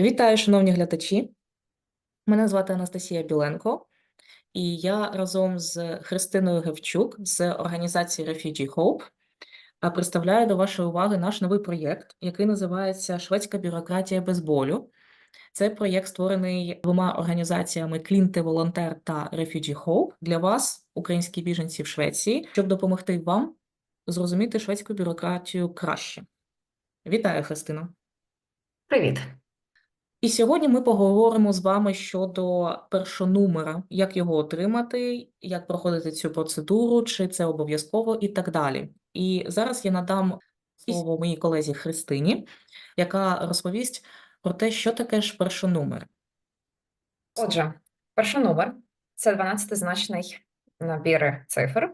Вітаю, шановні глядачі. Мене звати Анастасія Біленко, і я разом з Христиною Гевчук з організації Refugee Hope представляю до вашої уваги наш новий проєкт, який називається Шведська бюрократія без болю. Це проєкт створений двома організаціями Клінти Волонтер та Refugee Hope для вас, українські біженці в Швеції, щоб допомогти вам зрозуміти шведську бюрократію краще. Вітаю, Христино! Привіт. І сьогодні ми поговоримо з вами щодо першонумера, як його отримати, як проходити цю процедуру, чи це обов'язково і так далі. І зараз я надам слово моїй колезі Христині, яка розповість про те, що таке ж першонумер. Отже, перший номер це 12-значний набір цифр.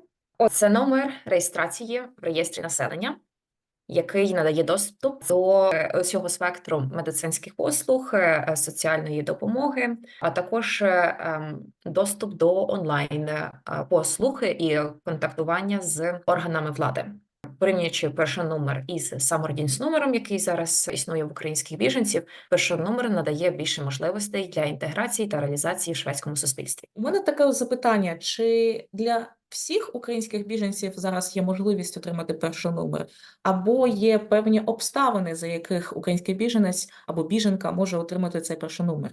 Це номер реєстрації в реєстрі населення, який надає доступ до е, усього спектру медицинських послуг, е, соціальної допомоги, а також е, ем, доступ до онлайн е, послуг і контактування з органами влади. Порівнюючи перший номер із самородінс номером, який зараз існує в українських біженців, перший номер надає більше можливостей для інтеграції та реалізації в шведському суспільстві. У мене таке запитання: чи для всіх українських біженців зараз є можливість отримати перший номер, або є певні обставини, за яких український біженець або біженка може отримати цей перший номер?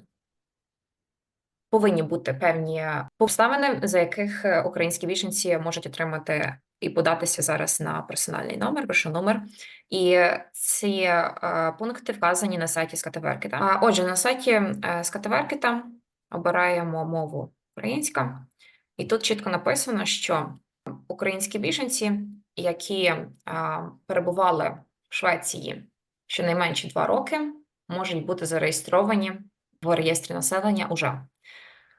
Повинні бути певні обставини, за яких е, українські біженці можуть отримати і податися зараз на персональний номер, перший номер. І ці е, пункти вказані на сайті Скатаверкіта. Отже, на сайті е, Скатаверкіта обираємо мову українська, і тут чітко написано, що українські біженці, які е, перебували в Швеції щонайменше два роки, можуть бути зареєстровані в реєстрі населення уже.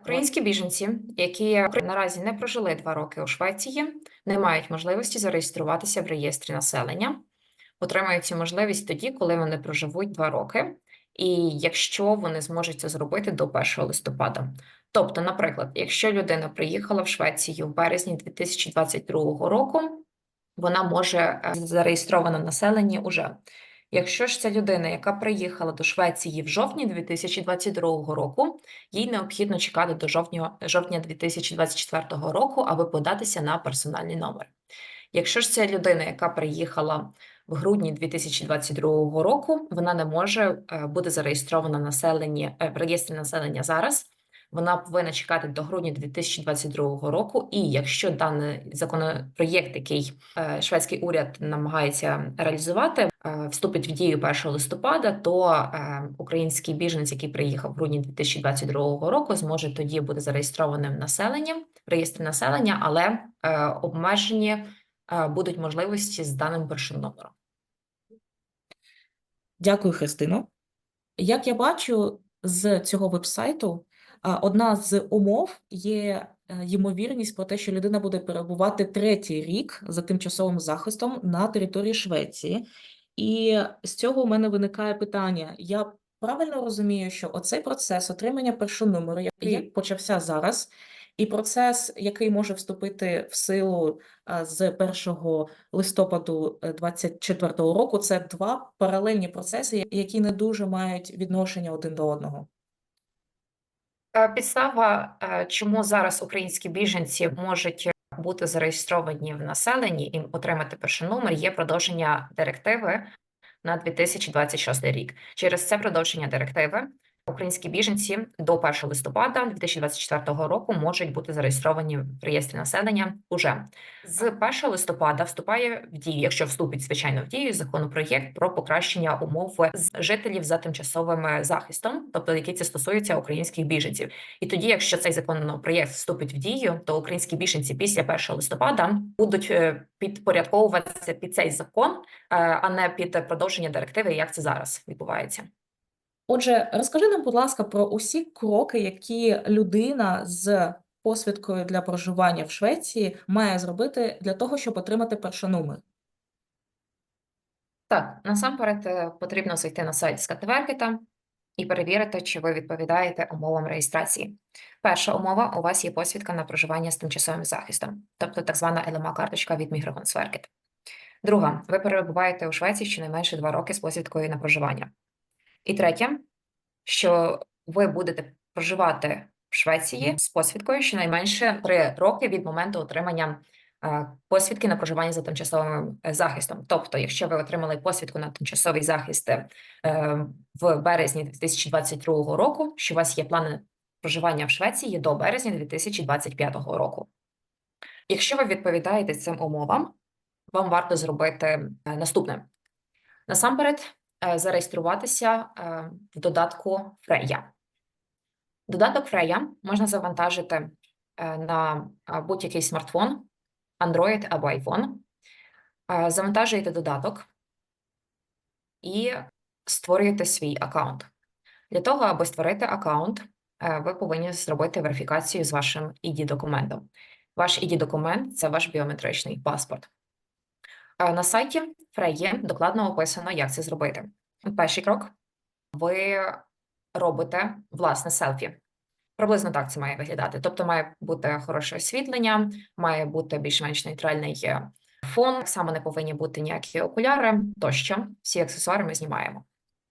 Українські біженці, які наразі не прожили два роки у Швеції, не мають можливості зареєструватися в реєстрі населення, отримають цю можливість тоді, коли вони проживуть два роки, і якщо вони зможуть це зробити до 1 листопада. Тобто, наприклад, якщо людина приїхала в Швецію в березні 2022 року, вона може е, зареєстрована в населенні уже. Якщо ж це людина, яка приїхала до Швеції в жовтні 2022 року, їй необхідно чекати до жовтня, жовтня 2024 року, аби податися на персональний номер. Якщо ж це людина, яка приїхала в грудні 2022 року, вона не може е, бути зареєстрована населення е, в реєстрі населення зараз. Вона повинна чекати до грудня 2022 року. І якщо даний законопроєкт, який е, шведський уряд намагається реалізувати, Е, вступить в дію 1 листопада, то е, український біженець, який приїхав в грудні 2022 року, зможе тоді бути зареєстрованим населенням в реєстрі населення, але обмежені будуть можливості з даним першим номером. Дякую, Христино. Як я бачу з цього вебсайту, одна з умов є ймовірність про те, що людина буде перебувати третій рік за тимчасовим захистом на території Швеції. І з цього у мене виникає питання: я правильно розумію, що оцей процес отримання першого номеру, який почався зараз, і процес, який може вступити в силу а, з 1 листопаду 2024 року, це два паралельні процеси, які не дуже мають відношення один до одного. Е, Підстава, е, чому зараз українські біженці можуть бути зареєстровані в населенні і отримати перший номер, є продовження директиви на 2026 рік. Через це продовження директиви Українські біженці до 1 листопада 2024 року можуть бути зареєстровані в реєстрі населення уже з 1 листопада. Вступає в дію, якщо вступить звичайно в дію законопроєкт про покращення умов жителів за тимчасовим захистом, тобто який це стосується українських біженців. І тоді, якщо цей законопроєкт вступить в дію, то українські біженці після 1 листопада будуть е, підпорядковуватися під цей закон, е, а не під продовження директиви, як це зараз відбувається. Отже, розкажи нам, будь ласка, про усі кроки, які людина з посвідкою для проживання в Швеції має зробити для того, щоб отримати перший номер. Так, насамперед е, потрібно зайти на сайт Скатеверкета і перевірити, чи ви відповідаєте умовам реєстрації. Перша умова у вас є посвідка на проживання з тимчасовим захистом, тобто так звана ЛМА карточка від Міграгонсверкет. Друга, ви перебуваєте у Швеції щонайменше два роки з посвідкою на проживання. І третє, що ви будете проживати в Швеції з посвідкою щонайменше три роки від моменту отримання е, посвідки на проживання за тимчасовим е, захистом. Тобто, якщо ви отримали посвідку на тимчасовий захист е, в березні 2022 року, що у вас є плани проживання в Швеції до березня 2025 року. Якщо ви відповідаєте цим умовам, вам варто зробити наступне: насамперед, зареєструватися е, в додатку Freya. Додаток Freya можна завантажити е, на е, будь-який смартфон, Android або iPhone. Е, Завантажуєте додаток і створюєте свій аккаунт. Для того, аби створити аккаунт, е, ви повинні зробити верифікацію з вашим ID-документом. Ваш ID-документ – це ваш біометричний паспорт. Е, На сайті Freya докладно описано, як це зробити. Перший крок – ви робите власне селфі. Приблизно так це має виглядати. Тобто має бути хороше освітлення, має бути більш-менш нейтральний е, фон, само не повинні бути ніякі окуляри тощо. Всі аксесуари ми знімаємо.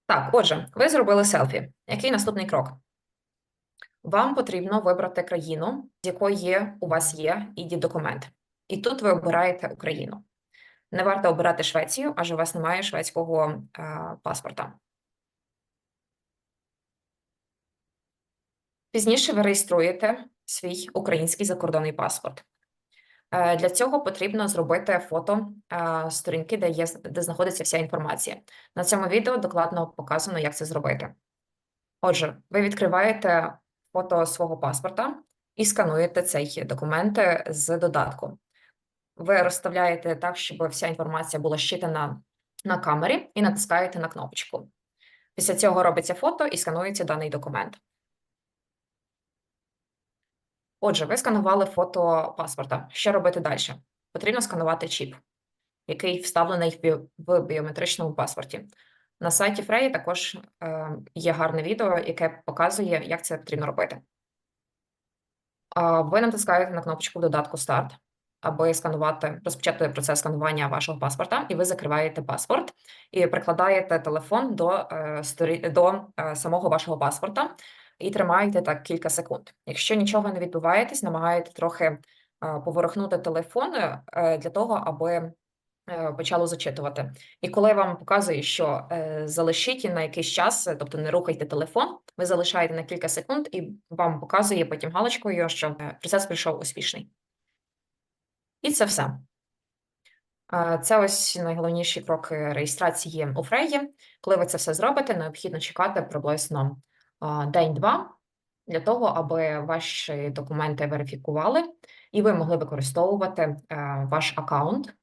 Так, отже, ви зробили селфі. Який наступний крок? Вам потрібно вибрати країну, з якої у вас є id документ. І тут ви обираєте Україну. Не варто обирати Швецію, адже у вас немає шведського е, паспорта. Пізніше ви реєструєте свій український закордонний паспорт. Е, Для цього потрібно зробити фото е, сторінки, де є де знаходиться вся інформація. На цьому відео докладно показано, як це зробити. Отже, ви відкриваєте фото свого паспорта і скануєте цей документ е, з додатку. Ви розставляєте так, щоб вся інформація була щитана на камері, і натискаєте на кнопочку. Після цього робиться фото і сканується даний документ. Отже, ви сканували фото паспорта. Що робити далі? Потрібно сканувати чіп, який вставлений в біо- в біометричному паспорті. На сайті Freya також е, є гарне відео, яке показує, як це потрібно робити. Ви натискаєте на кнопочку додатку Старт, аби сканувати, розпочати процес сканування вашого паспорта, і ви закриваєте паспорт і прикладаєте телефон до, е, сторі- до е, самого вашого паспорта і тримаєте так кілька секунд. Якщо нічого не відбуваєтесь, намагаєте трохи е, поворухнути телефон для того, аби почало зачитувати. І коли вам показує, що залишіть на якийсь час, тобто не рухайте телефон, ви залишаєте на кілька секунд, і вам показує потім галочкою, що процес прийшов успішний. І це все. Це ось найголовніші кроки реєстрації у Фрейї. Коли ви це все зробите, необхідно чекати приблизно день-два для того, аби ваші документи верифікували, і ви могли використовувати е, ваш аккаунт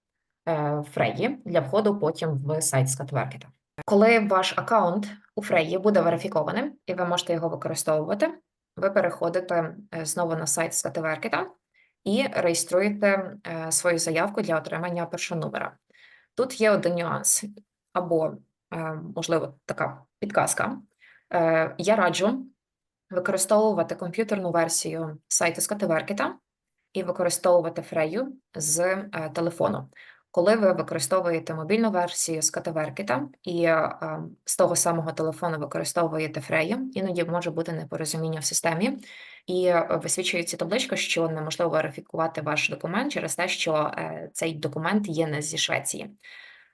е, Фрейї для входу потім в сайт Скатверкета. Коли ваш аккаунт у Фрейї буде верифікованим, і ви можете його використовувати, ви переходите е, знову на сайт Скатверкета і реєструєте е, свою заявку для отримання першого номера. Тут є один нюанс, або, е, можливо, така підказка. Е, Я раджу використовувати комп'ютерну версію сайту Скатеверкета і використовувати Фрею з телефону. Коли ви використовуєте мобільну версію Скатеверкета і е, з того самого телефону використовуєте Фрею, іноді може бути непорозуміння в системі, і е, висвічується табличка, що неможливо верифікувати ваш документ через те, що е, цей документ є не зі Швеції.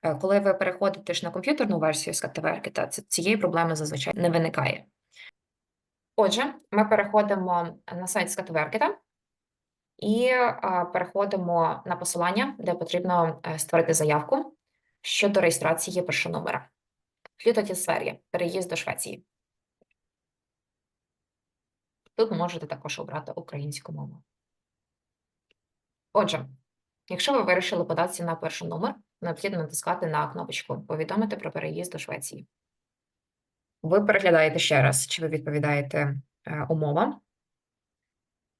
Е, Коли ви переходите ж на комп'ютерну версію з Катеверкета, цієї проблеми зазвичай не виникає. Отже, ми переходимо на сайт з і переходимо на посилання, де потрібно е, створити заявку щодо реєстрації першого номера. Флюта сфері, переїзд до Швеції. Тут можете також обрати українську мову. Отже, якщо ви вирішили податися на перший номер, необхідно натискати на кнопочку Повідомити про переїзд до Швеції. Ви переглядаєте ще раз, чи ви відповідаєте е, умовам.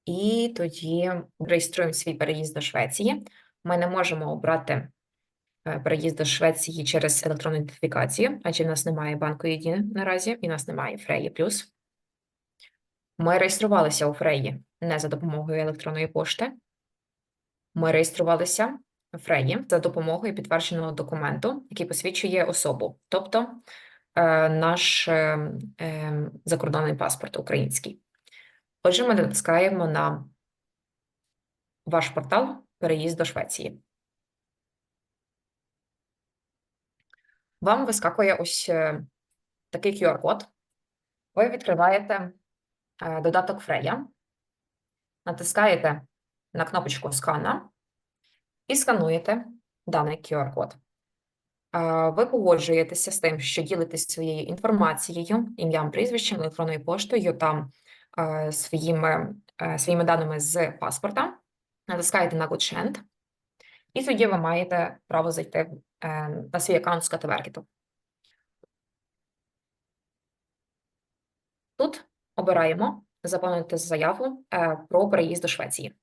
І тоді реєструємо свій переїзд до Швеції. Ми не можемо обрати е, переїзд до Швеції через електронну ідентифікацію, адже в нас немає банку ID наразі, і в нас немає Фреї Плюс. Ми реєструвалися у Фреї не за допомогою електронної пошти. Ми реєструвалися в Фреї за допомогою підтвердженого документу, який посвідчує особу. Тобто е, наш е, е, закордонний паспорт український. Отже, ми натискаємо на ваш портал Переїзд до Швеції. Вам вискакує ось е, такий QR-код. Ви відкриваєте е, додаток Freya, натискаєте на кнопочку скана і скануєте даний QR-код. Е, Ви погоджуєтеся з тим, що ділитесь своєю інформацією, ім'ям, прізвищем, електронною поштою та своїми, е, своїми даними з паспорта, натискаєте на Good і тоді ви маєте право зайти е, на свій аккаунт з Катеверкіту. Тут обираємо заповнити заяву е, про переїзд до Швеції.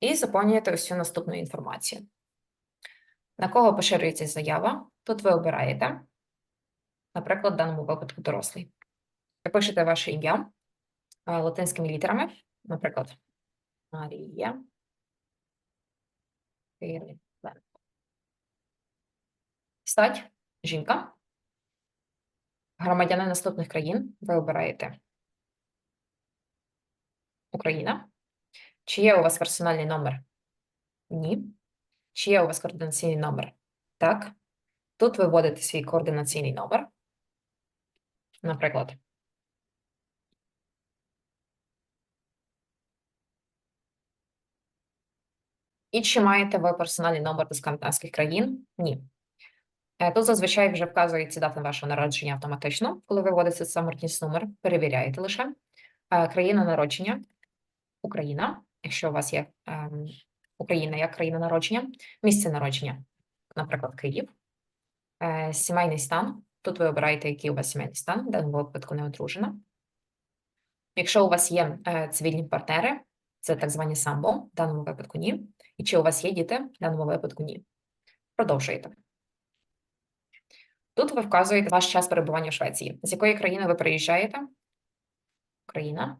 І заповнюєте цю наступну інформацію. На кого поширюється заява? Тут ви обираєте, наприклад, в даному випадку дорослий. Пишете ваше ім'я е, латинськими літерами, наприклад, Марія. Стать жінка. Громадяни наступних країн ви обираєте Україна. Чи є у вас персональний номер? Ні. Чи є у вас координаційний номер? Так. Тут ви вводите свій координаційний номер. Наприклад. І чи маєте ви персональний номер до скандинавських країн? Ні. Е, Тут зазвичай вже вказується дата вашого народження автоматично, коли ви вводите самотність номер, перевіряєте лише. Е, Країна народження Україна, якщо у вас є ем, Україна як країна народження, місце народження, наприклад, Київ, Е, сімейний стан. Тут ви обираєте, який у вас сімейний стан, в даному випадку не одружена. Якщо у вас є цивільні партнери, це так звані самбо, в даному випадку ні. І чи у вас є діти, в даному випадку ні. Продовжуєте. Тут ви вказуєте ваш час перебування в Швеції. З якої країни ви приїжджаєте? Україна.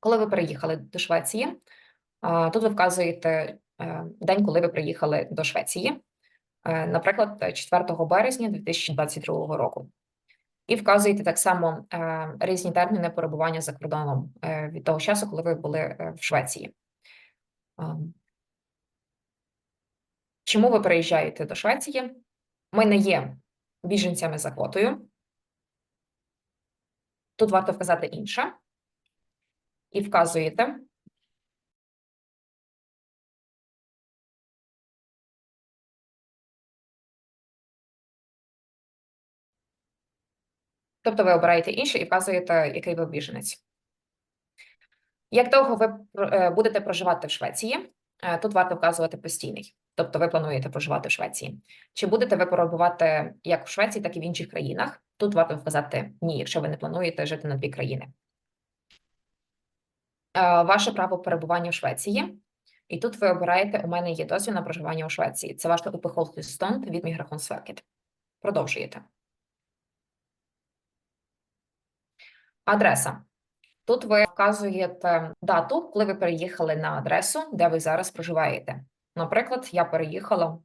Коли ви переїхали до Швеції, тут ви вказуєте е, день, коли ви приїхали до Швеції, Е, наприклад, 4 березня 2022 року. І вказуєте так само е, різні терміни перебування за кордоном е, від того часу, коли ви були е, в Швеції. Чому ви переїжджаєте до Швеції? Ми не є біженцями за квотою. Тут варто вказати інше. І вказуєте. Тобто ви обираєте інше і вказуєте, який ви біженець. Як довго ви е, будете проживати в Швеції? Е, Тут варто вказувати постійний. Тобто ви плануєте проживати в Швеції. Чи будете ви перебувати як в Швеції, так і в інших країнах? Тут варто вказати ні, якщо ви не плануєте жити на дві країни. Е, Ваше право перебування в Швеції. І тут ви обираєте, у мене є дозвіл на проживання у Швеції. Це ваш uppehållstillstånd від Migrationsverket. Продовжуєте. Адреса. Тут ви вказуєте дату, коли ви переїхали на адресу, де ви зараз проживаєте. Наприклад, я переїхала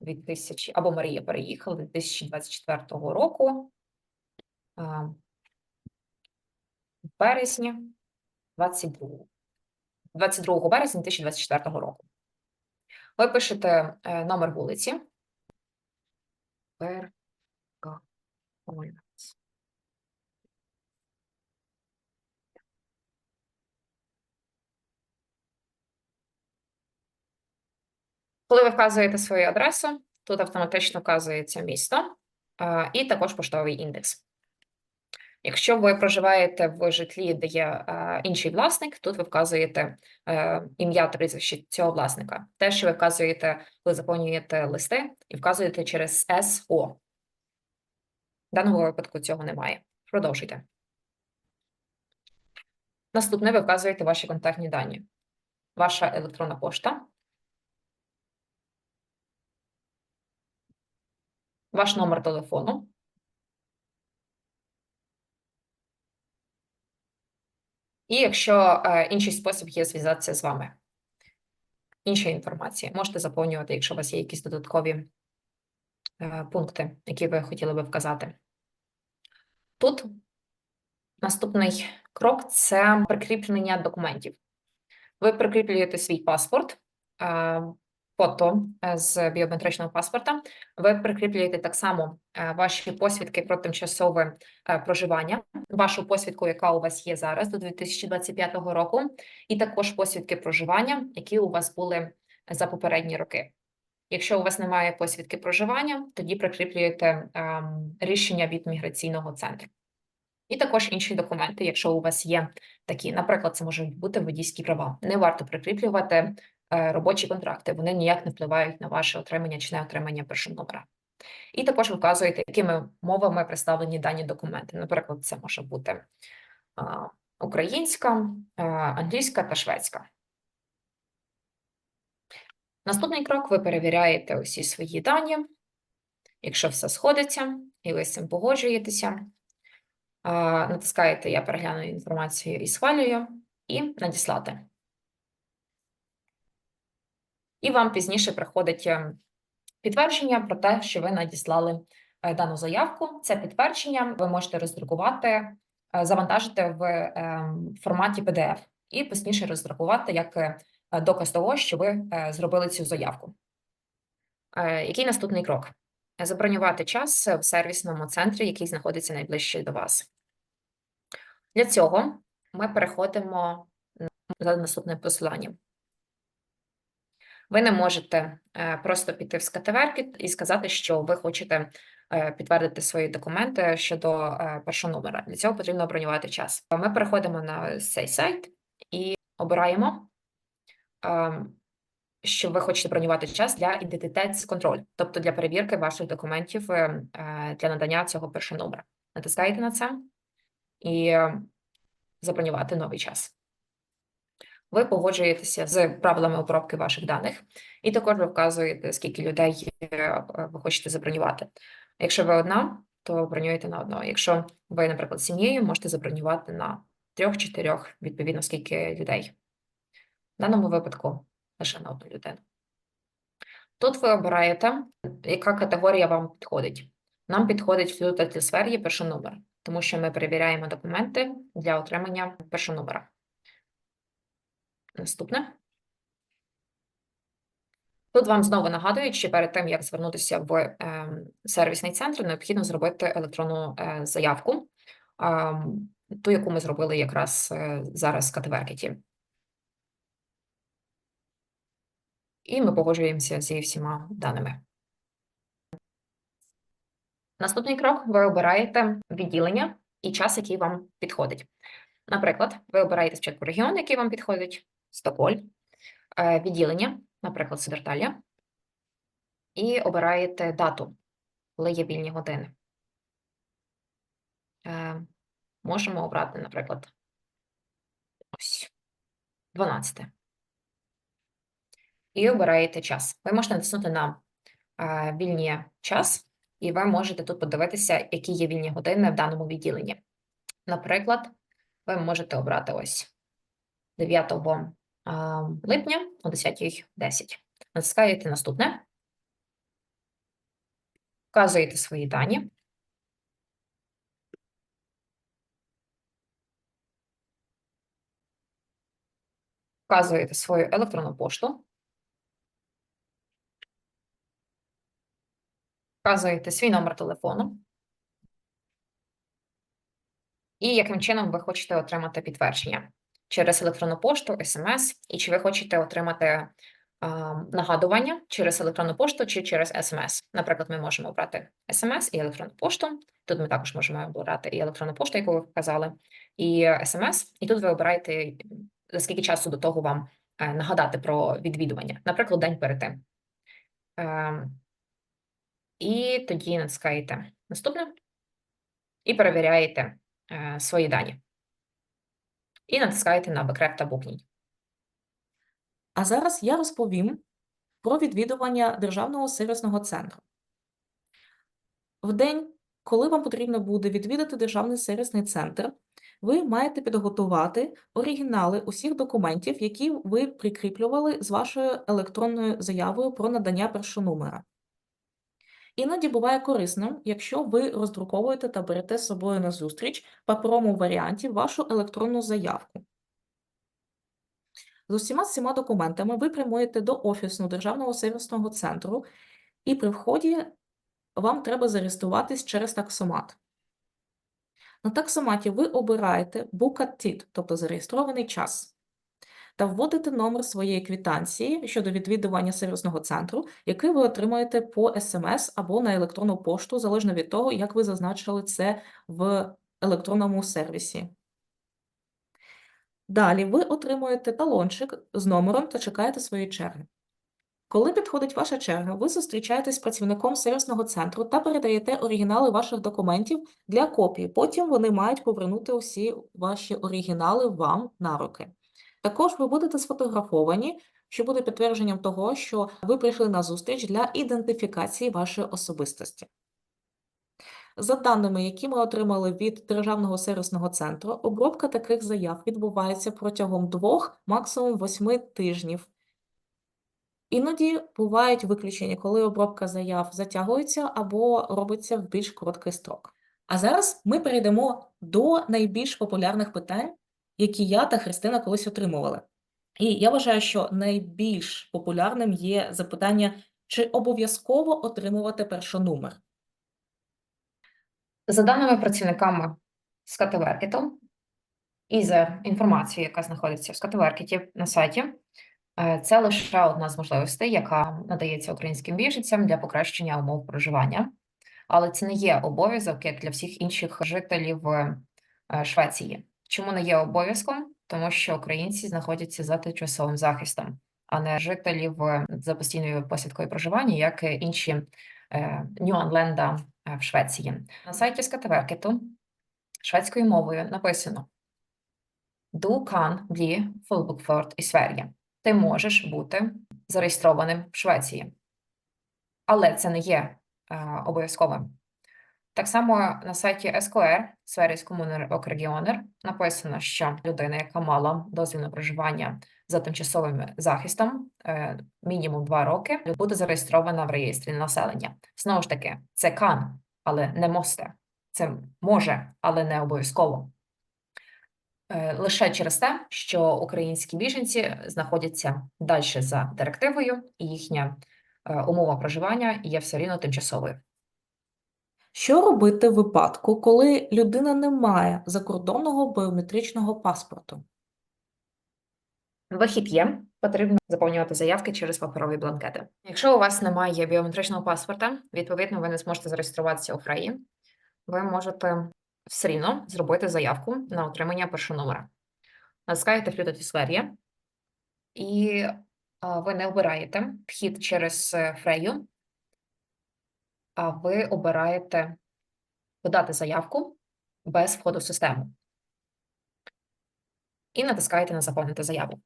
2000, або Марія переїхала 2024 року в березні 22, 22 березня 2024 року. Ви пишете е, номер вулиці. Перга. Коли ви вказуєте свою адресу, тут автоматично вказується місто і також поштовий індекс. Якщо ви проживаєте в житлі, де є інший власник, тут ви вказуєте е, ім'я прізвище цього власника. Те, що ви вказуєте, ви заповнюєте листи і вказуєте через СО. В даному випадку цього немає. Продовжуйте. Наступне ви вказуєте ваші контактні дані. Ваша електронна пошта, ваш номер телефону. І якщо е, інший спосіб є зв'язатися з вами, інша інформація, можете заповнювати, якщо у вас є якісь додаткові е, пункти, які ви хотіли би вказати. Тут наступний крок це прикріплення документів. Ви прикріплюєте свій паспорт, е, фото е, з біометричного паспорта. Ви прикріплюєте так само е, ваші посвідки про тимчасове е, проживання, вашу посвідку, яка у вас є зараз до 2025 року, і також посвідки проживання, які у вас були за попередні роки. Якщо у вас немає посвідки проживання, тоді прикріплюєте ем, рішення від міграційного центру. І також інші документи, якщо у вас є такі, наприклад, це можуть бути водійські права. Не варто прикріплювати робочі контракти, вони ніяк не впливають на ваше отримання чи не отримання першого номера. І також ви вказуєте, якими мовами представлені дані документи. Наприклад, це може бути українська, англійська та шведська. Наступний крок ви перевіряєте усі свої дані. Якщо все сходиться і ви з цим погоджуєтеся, натискаєте Я перегляну інформацію і схвалюю, і надіслати. І вам пізніше приходить е, підтвердження про те, що ви надіслали е, дану заявку. Це підтвердження ви можете роздрукувати, е, завантажити в ем, форматі PDF і пізніше роздрукувати як е, доказ того, що ви зробили цю заявку. Який наступний крок? Забронювати час в сервісному центрі, який знаходиться найближче до вас. Для цього ми переходимо за наступним посиланням. Ви не можете е, просто піти в скатеверки і сказати, що ви хочете е, підтвердити свої документи щодо е, першого номера. Для цього потрібно бронювати час. Ми переходимо на цей сайт і обираємо, що ви хочете бронювати час для ідентитетс-контроль, тобто для перевірки ваших документів для надання цього першого номера. Натискаєте на це і забронювати новий час. Ви погоджуєтеся з правилами обробки ваших даних, і також ви вказуєте, скільки людей е, ви хочете забронювати. Якщо ви одна, то бронюєте на одного. Якщо ви, наприклад, сім'єю, можете забронювати на трьох-чотирьох, відповідно, скільки людей. В даному випадку лише на одну людину. Тут ви обираєте, яка категорія вам підходить. Нам підходить в є перший номер, тому що ми перевіряємо документи для отримання першого. Наступне. Тут вам знову нагадують, що перед тим, як звернутися в е, сервісний центр, необхідно зробити електронну е, заявку, е, ту, яку ми зробили якраз зараз в Катеверкеті. І ми погоджуємося зі всіма даними. Наступний крок ви обираєте відділення і час, який вам підходить. Наприклад, ви обираєте спочатку регіон, який вам підходить, Стокгольм, е, відділення, наприклад, Сидерталія, і обираєте дату, коли є вільні години. Е, Можемо обрати, наприклад, ось 12. І обираєте час. Ви можете натиснути на е, вільні час, і ви можете тут подивитися, які є вільні години в даному відділенні. Наприклад, ви можете обрати ось 9 а, липня о 10.10. Натискаєте наступне, вказуєте свої дані. Вказуєте свою електронну пошту. Вказуєте свій номер телефону. І яким чином ви хочете отримати підтвердження через електронну пошту, смс, і чи ви хочете отримати нагадування через електронну пошту чи через смс. Наприклад, ми можемо обрати смс і електронну пошту. Тут ми також можемо обрати і електронну пошту, яку ви вказали, і смс. І тут ви обираєте, за скільки часу до того вам е, нагадати про відвідування, наприклад, день перед тим. Ем, І тоді натискаєте наступне і перевіряєте е, свої дані. І натискаєте на «Бекреп» та «Букніть». А зараз я розповім про відвідування Державного сервісного центру. В день, коли вам потрібно буде відвідати Державний сервісний центр, ви маєте підготувати оригінали усіх документів, які ви прикріплювали з вашою електронною заявою про надання першого номера. Іноді буває корисним, якщо ви роздруковуєте та берете з собою на зустріч в паперовому варіанті вашу електронну заявку. З усіма цими документами ви прямуєте до офісу Державного сервісного центру, і при вході вам треба зареєструватись через таксомат. На таксоматі ви обираєте Book TIT, тобто зареєстрований час, та вводите номер своєї квитанції щодо відвідування сервісного центру, який ви отримаєте по СМС або на електронну пошту, залежно від того, як ви зазначили це в електронному сервісі. Далі ви отримуєте талончик з номером та чекаєте своєї черги. Коли підходить ваша черга, ви зустрічаєтесь з працівником сервісного центру та передаєте оригінали ваших документів для копії. Потім вони мають повернути усі ваші оригінали вам на руки. Також ви будете сфотографовані, що буде підтвердженням того, що ви прийшли на зустріч для ідентифікації вашої особистості. За даними, які ми отримали від Державного сервісного центру, обробка таких заяв відбувається протягом двох, максимум восьми тижнів. Іноді бувають виключення, коли обробка заяв затягується або робиться в більш короткий строк. А зараз ми перейдемо до найбільш популярних питань, які я та Христина колись отримували. І я вважаю, що найбільш популярним є запитання, чи обов'язково отримувати першонумер. За даними працівниками з Катеверкету і за інформацією, яка знаходиться в Скатеверкеті на сайті, е, це лише одна з можливостей, яка надається українським біженцям для покращення умов проживання, але це не є обов'язок, як для всіх інших жителів е, Швеції. Чому не є обов'язком? Тому що українці знаходяться за тимчасовим захистом, а не жителів за постійною посвідкою проживання, як і інші Нюанленда е, в Швеції. На сайті Скатеверкету шведською мовою написано Du kan bli fullbokförd i Sverige. Ти можеш бути зареєстрованим в Швеції. Але це не є е, обов'язковим. Так само на сайті СКР kommuner och написано, що людина, яка мала дозвіл на проживання за тимчасовим захистом е, мінімум два роки, буде зареєстрована в реєстрі населення. Знову ж таки, це кан, але не мосте. Це може, але не обов'язково. Е, Лише через те, що українські біженці знаходяться далі за директивою, і їхня е, умова проживання є все рівно тимчасовою. Що робити в випадку, коли людина не має закордонного біометричного паспорту? Вихід є, потрібно заповнювати заявки через паперові бланкети. Якщо у вас немає біометричного паспорта, відповідно, ви не зможете зареєструватися у Фреї. Ви можете все рівно зробити заявку на отримання першого номера. Натискаєте «Flytta till і ви не обираєте вхід через е, Фрею, ви обираєте подати заявку без входу в систему. І натискаєте на заповнити заяву.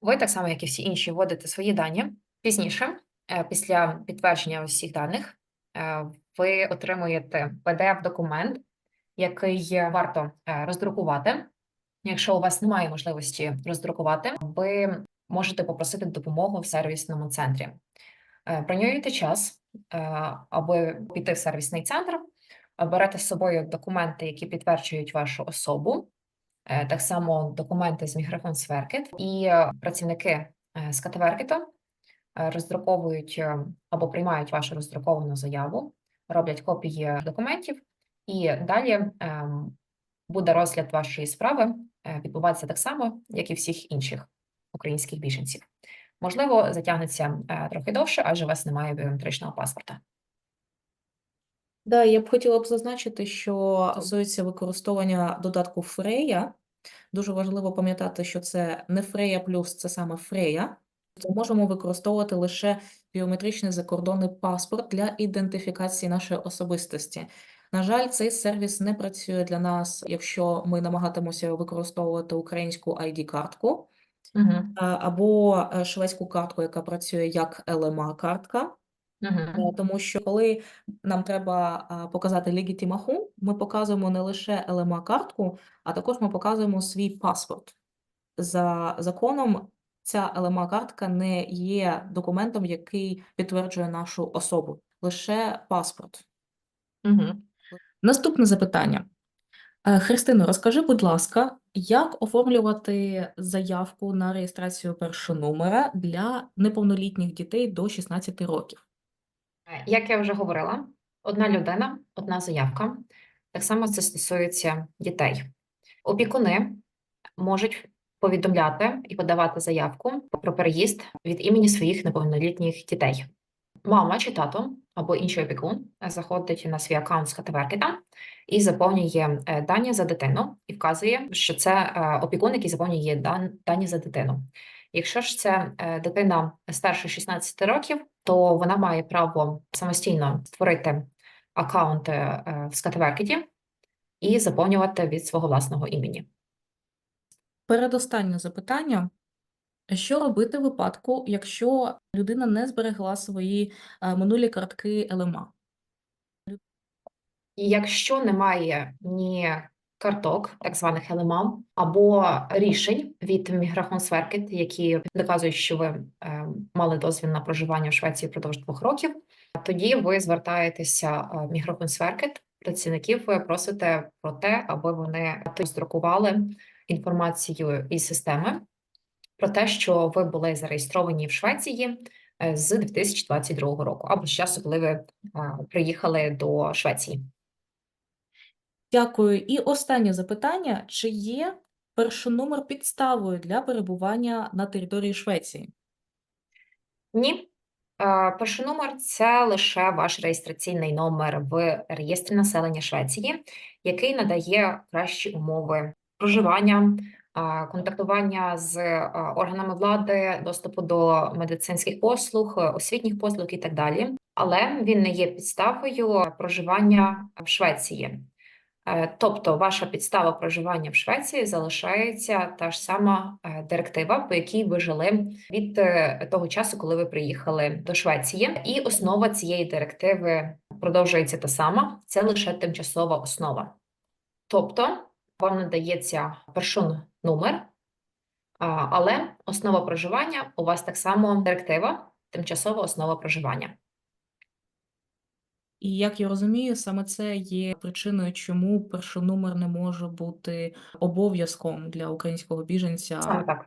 Ви, так само, як і всі інші, вводите свої дані. Пізніше, е, після підтвердження усіх даних, е, ви отримуєте PDF-документ, який варто е, роздрукувати. Якщо у вас немає можливості роздрукувати, ви можете попросити допомогу в сервісному центрі. Бронюєте час, аби піти в сервісний центр, берете з собою документи, які підтверджують вашу особу, Е, так само документи з Міграфон Сверкет, і е, працівники е, з Катеверкету роздруковують або приймають вашу роздруковану заяву, роблять копії документів, і далі ем, буде розгляд вашої справи відбуватися так само, як і всіх інших українських біженців. Можливо, затягнеться трохи довше, адже у вас немає біометричного паспорта. Да, я б хотіла б зазначити, що стосується використовування додатку Freya, дуже важливо пам'ятати, що це не Freya плюс, це саме Freya. То можемо використовувати лише біометричний закордонний паспорт для ідентифікації нашої особистості. На жаль, цей сервіс не працює для нас, якщо ми намагатимося використовувати українську ID-картку Угу. або е, шведську картку, яка працює як LMA-картка. Угу. Е, Тому що коли нам треба показати легітимаху, ми показуємо не лише LMA-картку, а також ми показуємо свій паспорт. За законом, ця LMA-картка не є документом, який підтверджує нашу особу. лише паспорт. Угу. Наступне запитання. Е, Христино, розкажи, будь ласка, як оформлювати заявку на реєстрацію першого номера для неповнолітніх дітей до 16 років? Е, Як я вже говорила, одна людина, одна заявка. Так само це стосується дітей. Опікуни можуть повідомляти і подавати заявку про переїзд від імені своїх неповнолітніх дітей. Мама чи тато або інший опікун заходить на свій аккаунт з Катаверкіта і заповнює е, дані за дитину і вказує, що це е, опікун, який заповнює дані за дитину. Якщо ж це е, дитина старше 16 років, то вона має право самостійно створити аккаунт в Скатаверкіті і заповнювати від свого власного імені. Передостаннє запитання. Що робити в випадку, якщо людина не зберегла свої минулі картки ЛМА? І якщо немає ні карток, так званих ЛМА, або рішень від Міграхонсверкет, які доказують, що ви е, мали дозвіл на проживання в Швеції впродовж двох років, тоді ви звертаєтеся в Міграхонсверкет, працівників ви просите про те, аби вони роздрукували інформацію із системи про те, що ви були зареєстровані в Швеції е, з 2022 року, або з часу, коли ви е, приїхали до Швеції. Дякую. І останнє запитання: чи є перший номер підставою для перебування на території Швеції? Ні. Перший номер це лише ваш реєстраційний номер в реєстрі населення Швеції, який надає кращі умови проживання, контактування з органами влади, доступу до медицинських послуг, освітніх послуг і так далі. Але він не є підставою проживання в Швеції. Е, Тобто ваша підстава проживання в Швеції залишається та ж сама е, директива, по якій ви жили від е, того часу, коли ви приїхали до Швеції, і основа цієї директиви продовжується та сама, це лише тимчасова основа. Тобто вам надається перший номер, але основа проживання у вас так само директива, тимчасова основа проживання. І як я розумію, саме це є причиною, чому перший номер не може бути обов'язком для українського біженця. Саме так.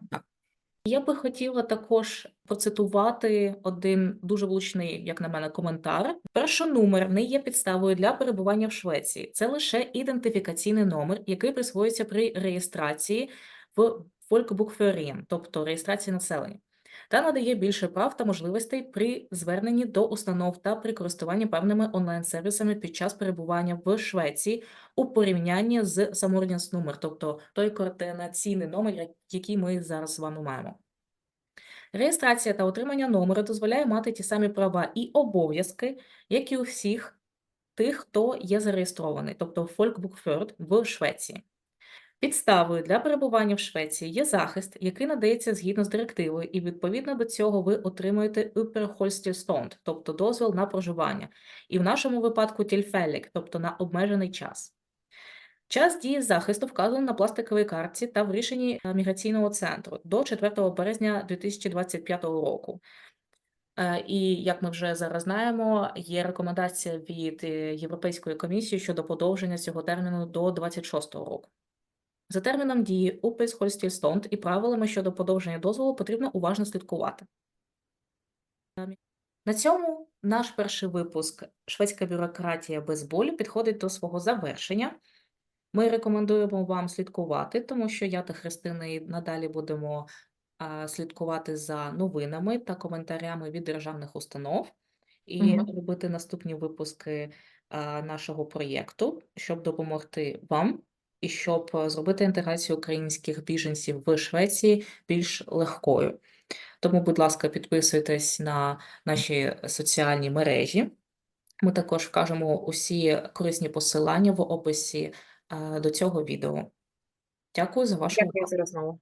Я би хотіла також процитувати один дуже влучний, як на мене, коментар. Перший номер не є підставою для перебування в Швеції. Це лише ідентифікаційний номер, який присвоюється при реєстрації в Folkbokføringen, тобто реєстрації населення, та надає більше прав та можливостей при зверненні до установ та при користуванні певними онлайн-сервісами під час перебування в Швеції у порівнянні з самордінс номер, тобто той координаційний номер, який ми зараз з вами маємо. Реєстрація та отримання номеру дозволяє мати ті самі права і обов'язки, як і у всіх тих, хто є зареєстрований, тобто Folkbokført в Швеції. Підставою для перебування в Швеції є захист, який надається згідно з директивою, і відповідно до цього ви отримуєте «Uppehållstillstånd», тобто дозвіл на проживання, і в нашому випадку «tillfällig», тобто на обмежений час. Час дії захисту вказано на пластиковій картці та в рішенні е, міграційного центру до 4 березня 2025 року. Е, І як ми вже зараз знаємо, є рекомендація від е, Європейської комісії щодо подовження цього терміну до 26 року. За терміном дії «Uppehållstillstånd» і правилами щодо подовження дозволу потрібно уважно слідкувати. На цьому наш перший випуск «Шведська бюрократія без болю» підходить до свого завершення. Ми рекомендуємо вам слідкувати, тому що я та Христина і надалі будемо слідкувати за новинами та коментарями від державних установ і Мгм. робити наступні випуски нашого проєкту, щоб допомогти вам і щоб е, зробити інтеграцію українських біженців в Швеції більш легкою. Тому, будь ласка, підписуйтесь на наші соціальні мережі. Ми також вкажемо усі корисні посилання в описі е, до цього відео. Дякую за вашу Дякую за розмову.